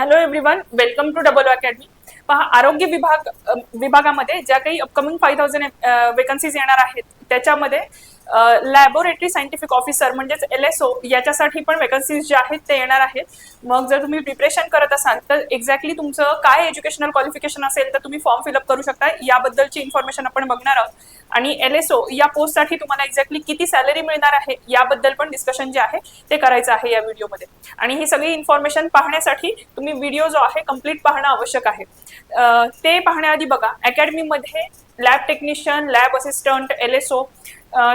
Hello everyone welcome to double academy पहा आरोग्य विभाग विभागामध्ये ज्या काही अपकमिंग फाईव्ह थाउजंड वेकन्सीज येणार आहेत त्याच्यामध्ये लॅबोरेटरी सायंटिफिक ऑफिसर म्हणजेच एल एस ओ याच्यासाठी पण वेकन्सीज जे आहेत ते येणार आहेत. मग जर तुम्ही प्रिपरेशन करत असाल तर एक्झॅक्टली तुमचं काय एज्युकेशनल क्वालिफिकेशन असेल तर तुम्ही फॉर्म फिलअप करू शकता. याबद्दलची इन्फॉर्मेशन आपण बघणार आहोत. आणि एल एस ओ या पोस्टसाठी तुम्हाला एक्झॅक्टली किती सॅलरी मिळणार आहे याबद्दल पण डिस्कशन जे आहे ते करायचं आहे या व्हिडिओमध्ये आणि ही सगळी इन्फॉर्मेशन पाहण्यासाठी तुम्ही व्हिडिओ जो आहे कंप्लीट पाहणं आवश्यक आहे. ते पाहण्याआधी बघा अकॅडमीमध्ये lab technician lab assistant L S O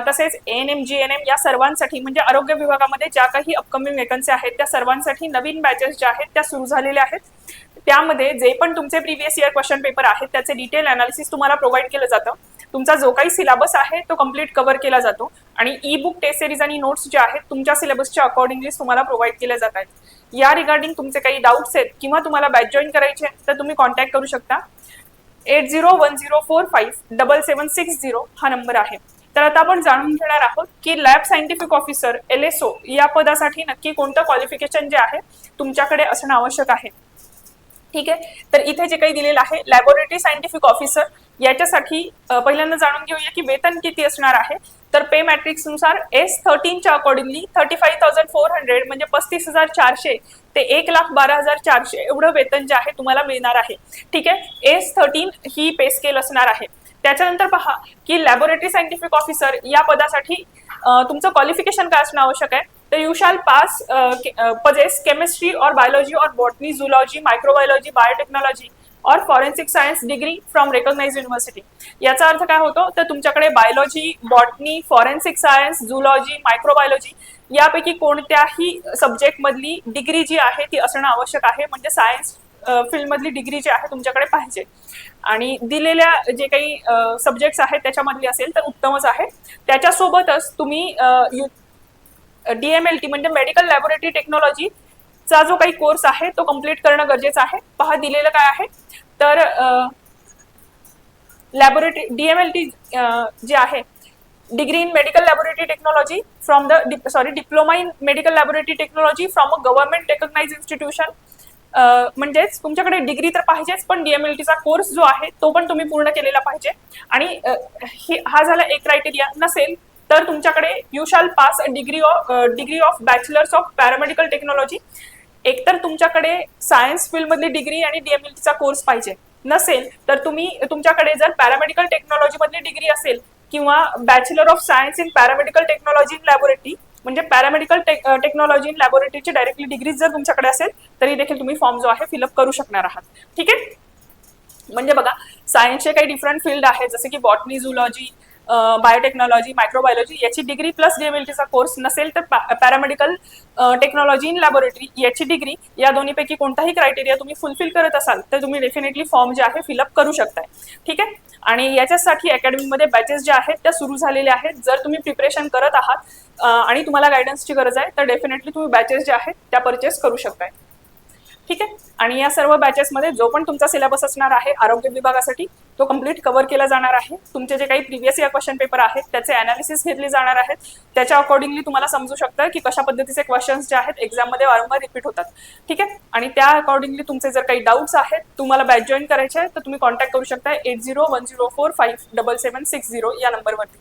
तसेच N M G N M या सर्वांसाठी म्हणजे आरोग्य विभागामध्ये ज्या काही अपकमिंग वेकन्सी आहेत त्या सर्वांसाठी नवीन बॅचेस ज्या आहेत त्या सुरू झालेल्या आहेत. त्यामध्ये जे पण तुमचे प्रिव्हियस इयर क्वेश्चन पेपर आहेत त्याचे डिटेल अनालिसिस तुम्हाला प्रोव्हाइड केलं जातं. तुमचा जो काही सिलेबस आहे तो कंप्लीट कव्हर केला जातो. आणि ई बुक टेस्ट सिरीज आणि नोट्स जे आहेत तुमच्या सिलेबसच्या अकॉर्डिंगली तुम्हाला प्रोव्हाइड केल्या जात आहेत. या रिगार्डिंग तुमचे काही डाऊट्स आहेत किंवा तुम्हाला बॅच जॉईन करायचे तर तुम्ही कॉन्टॅक्ट करू शकता. Eight zero one zero four five double seven six zero हा नंबर आहे. तर आता आपण जाणून घेणार आहोत की lab scientific officer L S O या पदासाठी नक्की कोणतं क्वालिफिकेशन जे आहे तुमच्याकडे असणं आवश्यक आहे. ठीक आहे? तर इथे जे काही दिलेलं आहे लॅबोरेटरी सायंटिफिक ऑफिसर याच्यासाठी पहिल्यांदा जाणून घेऊया की वेतन किती असणार आहे. तर पे मॅट्रिक्सनुसार S थर्टीनच्या accordingly thirty five thousand four hundred म्हणजे पस्तीस हजार चारशे ते एक लाख बारा हजार चारशे एवढं वेतन जे आहे तुम्हाला मिळणार आहे. ठीक आहे? एस थर्टीन ही पे स्केल असणार आहे. त्याच्यानंतर पहा की लॅबोरेटरी सायंटिफिक ऑफिसर या पदासाठी तुमचं क्वालिफिकेशन काय असणं आवश्यक आहे? तर you shall pass possess chemistry or biology or botany zoology microbiology biotechnology or forensic science degree from recognise university याचा अर्थ काय होतो? तर तुमच्याकडे biology botany forensic science zoology microbiology यापैकी कोणत्याही सब्जेक्ट मधली डिग्री जी आहे ती असणं आवश्यक आहे. म्हणजे सायन्स फील्डमधली डिग्री जी आहे तुमच्याकडे पाहिजे. आणि दिलेल्या जे काही सब्जेक्ट्स आहेत त्याच्यामधली असेल तर उत्तमच आहे. त्याच्यासोबतच तुम्ही डीएमएलटी म्हणजे मेडिकल लॅबोरेटरी टेक्नॉलॉजी चा जो काही कोर्स आहे तो कंप्लीट करणं गरजेचं आहे. पहा दिलेलं काय आहे? तर लॅबोरेटरी डीएमएल टी जे आहे degree in medical laboratory technology from the sorry diploma in medical laboratory technology from a government recognise institution म्हणजेच तुमच्याकडे डिग्री तर पाहिजेच पण डीएमएलटीचा कोर्स जो आहे तो पण तुम्ही पूर्ण केलेला पाहिजे. आणि हे- हा झाला एक क्रायटेरिया नसेल तर तुमच्याकडे you shall pass degree of degree of bachelors of paramedical technology एकतर तुमच्याकडे सायन्स फील्डमधली डिग्री आणि डीएमएलटीचा कोर्स पाहिजे. नसेल तर तुम्ही तुमच्याकडे जर पॅरामेडिकल टेक्नॉलॉजी मधली डिग्री असेल किंवा bachelor of science in paramedical technology in laboratory म्हणजे पॅरामेडिकल टेक्नॉलॉजी इन लॅबोरेटरीची डायरेक्टली डिग्री जर तुमच्याकडे असेल तरी देखील तुम्ही फॉर्म जो आहे फिलअप करू शकणार आहात. ठीक आहे? म्हणजे बघा सायन्सचे काही डिफरंट फील्ड आहेत जसे की बॉटनी झुलॉजी बायोटेक्नॉलॉजी मायक्रोबायोलॉजी याची डिग्री प्लस डीएमएलटीचा कोर्स नसेल तर पॅरामेडिकल टेक्नॉलॉजी इन लॅबोरेटरी याची डिग्री या दोन्हीपैकी कोणताही क्रायटेरिया तुम्ही फुलफिल करत असाल तर तुम्ही डेफिनेटली फॉर्म जे आहे फिलअप करू शकताय. ठीक आहे? आणि याच्यासाठी अकॅडमीमध्ये बॅचेस ज्या आहेत त्या सुरू झालेल्या आहेत. जर तुम्ही प्रिपरेशन करत आहात आणि तुम्हाला गायडन्सची गरज आहे तर डेफिनेटली तुम्ही बॅचेस ज्या आहेत त्या परचेस करू शकताय. ठीक आहे? आणि या सर्व बॅचेसमध्ये जो पण तुमचा सिलेबस असणार आहे आरोग्य विभागासाठी तो कंप्लीट कव्हर केला जाणार आहे. तुमचे जे काही प्रिव्हियस इयर क्वेश्चन पेपर आहेत त्याचे अनालिसिस घेतले जाणार आहेत. त्याच्या अकॉर्डिंगली तुम्हाला समजू शकतं की कशा पद्धतीचे क्वेश्चन्स जे आहेत एक्झाममध्ये वारंवार रिपीट होतात. ठीक आहे? आणि त्या अकॉर्डिंगली तुमचे जर काही डाऊट्स आहेत तुम्हाला बॅच जॉईन करायचे आहे तर तुम्ही कॉन्टॅक्ट करू शकता eight zero one zero four five double seven six zero या नंबरवरती.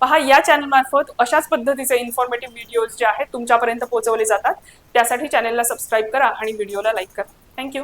पहा या चॅनलमार्फत अशाच पद्धतीचे इन्फॉर्मेटिव्ह व्हिडिओज जे आहेत तुमच्यापर्यंत पोहोचवले जातात. त्यासाठी चॅनलला सबस्क्राईब करा आणि व्हिडिओला लाईक करा. थँक्यू